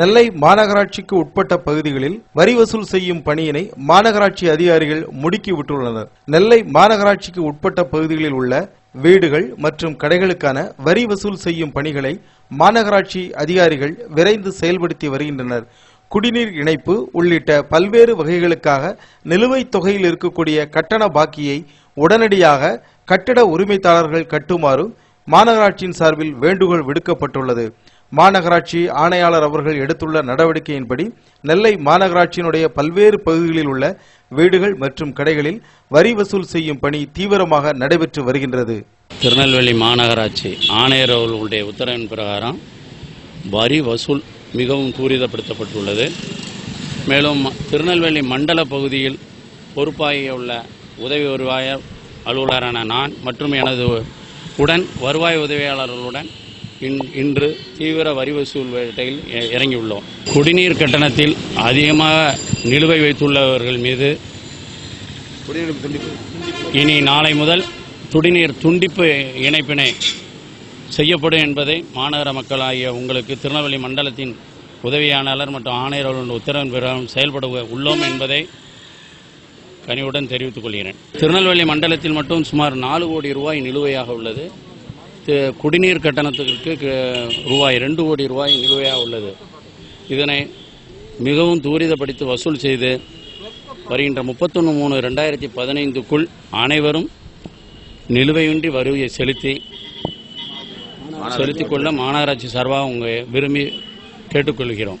நெல்லை மாநகராட்சிக்கு உட்பட்ட பகுதிகளில் வரி வசூல் செய்யும் பணியினை மாநகராட்சி அதிகாரிகள் முடுக்கி விட்டுள்ளனர். நெல்லை மாநகராட்சிக்கு உட்பட்ட பகுதிகளில் உள்ள வீடுகள் மற்றும் கடைகளுக்கான வரி வசூல் செய்யும் பணிகளை மாநகராட்சி அதிகாரிகள் விரைந்து செயல்படுத்தி வருகின்றனர். குடிநீர் இணைப்பு உள்ளிட்ட பல்வேறு வகைகளுக்காக நிலுவைத் தொகையில் இருக்கக்கூடிய கட்டண பாக்கியை உடனடியாக கட்டிட உரிமைதாரர்கள் கட்டுமாறு மாநகராட்சியின் சார்பில் வேண்டுகோள் விடுக்கப்பட்டுள்ளது. மாநகராட்சி ஆணையாளர் அவர்கள் எடுத்துள்ள நடவடிக்கையின்படி நெல்லை மாநகராட்சியினுடைய பல்வேறு பகுதிகளில் உள்ள வீடுகள் மற்றும் கடைகளில் வரி வசூல் செய்யும் பணி தீவிரமாக நடைபெற்று வருகின்றது. திருநெல்வேலி மாநகராட்சி ஆணையர் அவர்களுடைய உத்தரவின் பிரகாரம் வரி வசூல் மிகவும் துரிதப்படுத்தப்பட்டுள்ளது. மேலும் திருநெல்வேலி மண்டல பகுதியில் பொறுப்பாகிய உள்ள உதவி வருவாய அலுவலரான நான் மற்றும் எனது உடன் வருவாய் உதவியாளர்களுடன் இன்று தீவிர வரி வசூல் வேட்டையில் இ- இறங்கியுள்ளோம். குடிநீர் கட்டணத்தில் அதிகமாக நிலுவை வைத்துள்ளவர்கள் மீது இனி நாளை முதல் குடிநீர் துண்டிப்பு இணைப்பினை செய்யப்படும் என்பதை மாநகர மக்களாகிய உங்களுக்கு திருநெல்வேலி மண்டலத்தின் உதவியாளர் மற்றும் ஆணையர் உத்தரவின் பிரகாரம் செயல்பட உள்ளோம் என்பதை கனிவுடன் தெரிவித்துக் கொள்கிறேன். திருநெல்வேலி மண்டலத்தில் மட்டும் சுமார் நாலு கோடி ரூபாய் நிலுவையாக உள்ளது. குடிநீர் கட்டணத்திற்கு ரூபாய் ரெண்டு கோடி ரூபாய் நிலுவையாக உள்ளது. இதனை மிகவும் துரிதப்படுத்தி வசூல் செய்து வருகின்ற முப்பத்தொன்று மூணு ரெண்டாயிரத்தி பதினைந்துக்குள் அனைவரும் நிலுவையின்றி வரியை செலுத்தி செலுத்திக் கொள்ள மாநகராட்சி சார்பாக உங்க விரும்பி கேட்டுக்கொள்கிறோம்.